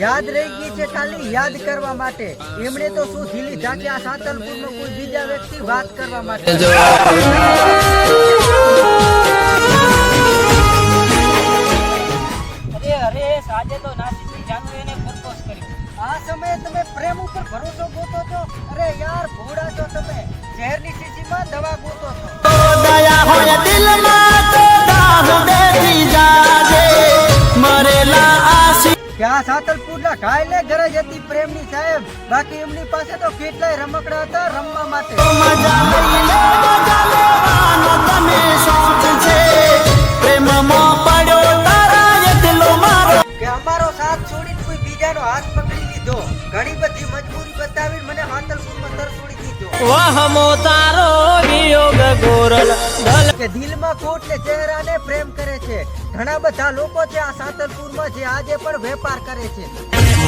યાદ રહી ગઈ છે ખાલી યાદ કરવા માટે. એમણે તો શું ઢીલી ઢાંકી આ સાતલપુરનો કોઈ બીજા વ્યક્તિ વાત કરવા માટે? અરે અરે સાજે તો નાસીની જાનુ એને પ્રપોઝ કર્યું. આ સમયે તમે પ્રેમ ઉપર ભરોસો ગોતો છો? અરે યાર ભોળા છો તમે. શહેરની સ્થિતિમાં દવા કે આ સાતલપુરના ઘાયલે ઘરે જતી પ્રેમની સાહેબ. બાકી એમની પાસે તો કેટલાય રમકડા હતા રમવા માટે. તારા બીજાનો હાથ પકડી લીધો. ઘણી બધી મજબૂરી બતાવીને મને સાતલપુરમાં તરસોડી દીધો. વહમો તારો વિયોગ ગોરલ. કે દિલમાં ખોટ ને ચહેરાને પ્રેમ કરે છે. ઘણા બધા લોકો છે આ સાતલપુરમાં જે આજે પણ વેપાર કરે છે.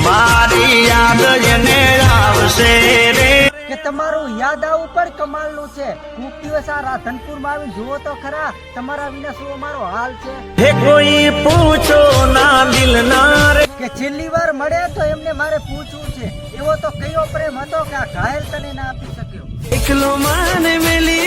મારી યાદ એને આવશે રે. કે તમારું યાદ આવું પણ કમાલનું છે. કોક દિવસ આ રાધનપુરમાં આવીને જુઓ તો ખરા તમારા વિના શું અમારો હાલ છે? હે કોઈ પૂછો ના દિલ ના રે કે છેલ્લી વાર મળ્યા તો એમને મારે પૂછવું છે. એવો તો કયો પ્રેમ હતો કે આ ઘાયલ તને ના આપી શક્યો? એકલો માને મેલી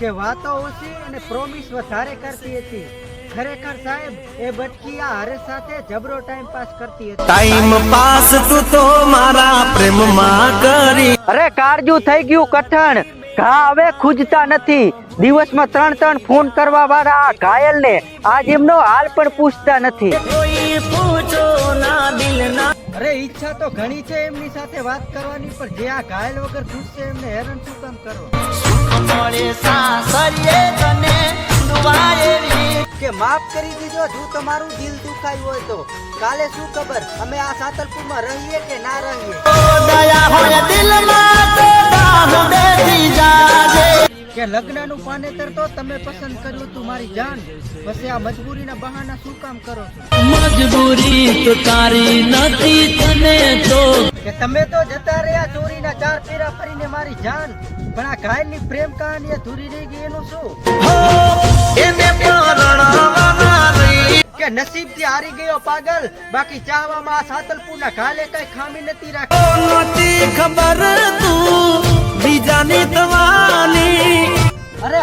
કે વાતો ઓછી અને પ્રોમિસ વધારે કરતી હતી. ખરેખર સાહેબ એ બટકી આ હરે સાથે જબરો ટાઈમ પાસ કરતી હતી. ટાઈમ પાસ તું તો મારા પ્રેમમાં કરી. અરે કારજુ થઈ ગયું કઠણ. ઘા હવે ખૂજતા નથી. દિવસમાં ત્રણ ત્રણ ફોન કરવા વાળા આ ઘાયલ ને આજ એમનો હાલ પણ પૂછતા નથી. પૂછો ના દિલ ના અરે ઈચ્છા તો ઘણી છે એમની સાથે વાત કરવાની પણ જે આ ઘાયલ વગર પૂછશે એમને હેરાન શું કામ કરો કે માફ કરી દીધો જો તમારું દિલ દુખાયું હોય તો. કાલે શું ખબર અમે આ સાતલપુરમાં રહીએ કે ના રહીએ? દયા હોય દિલમાં કે લગ્નનું પાનેતર તો તમે પસંદ કર્યું તું મારી જાન. પછી આ મજબૂરીના બહાના શું કામ કરો મજબૂરી તો તારી નથી તને તો. કે તમે તો જતા રહ્યા ચોરીના ચાર ફેરા ફરીને મારી જાન. પણ આ ઘાયલની પ્રેમ કહાની અધૂરી રહી ગઈ એનું શું? એને કે નસીબથી હારી ગયો પાગલ. બાકી ચાહવામાં સાતલપુરના ઘાયલે કઈ ખામી નથી રાખી. ખબર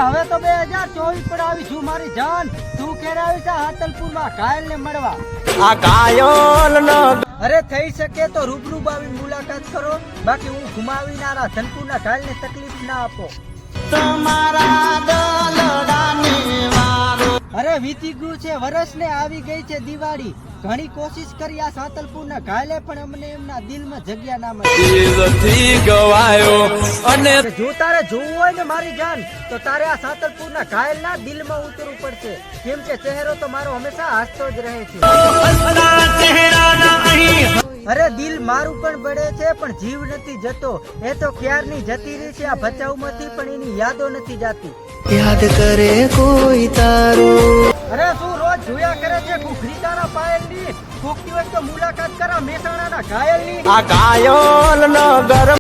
હવે તો બે હજાર ચોવીસ પર આવી છું મારી જાન. તું ઘેર આવી છે સાતલપુરમાં ઘાયલ ને મળવા. આ કાયોલ નો અરે થઈ શકે તો રૂબરૂ આવી મુલાકાત કરો. બાકી હું ગુમાવી ઘાયલની તકલીફ ના આપો. તમારા અરે વીતી ગયું છે વરસ ને આવી ગઈ છે દિવાળી. ઘણી કોશિશ કરી આ સાતલપુરના ઘાયલે પણ અમને એમના દિલમાં જગ્યા ના મળી. ગવાયો અને જો તારે જોવું હોય ને મારી જાન તો તારે આ સાતલપુરના ઘાયલના દિલમાં ઉતરવું પડશે. કેમ કે ચહેરો તો મારો હંમેશા હાસતો જ રહે છે. અરે દિલ મારું પણ બળે છે પણ જીવ નથી જતો. એ તો ક્યારની જતી રહી છે આ બચાવમાંથી પણ એની યાદો નથી જાતી. યાદ કરે કોઈ તારું. અરે શું રોજ જોયા કરે છે? ઘૂઘરીતાના પાયલની? કોક દિવસ તો મુલાકાત કરા, મહેસાણાના ઘાયલની. આ ઘાયલ નો ગરમ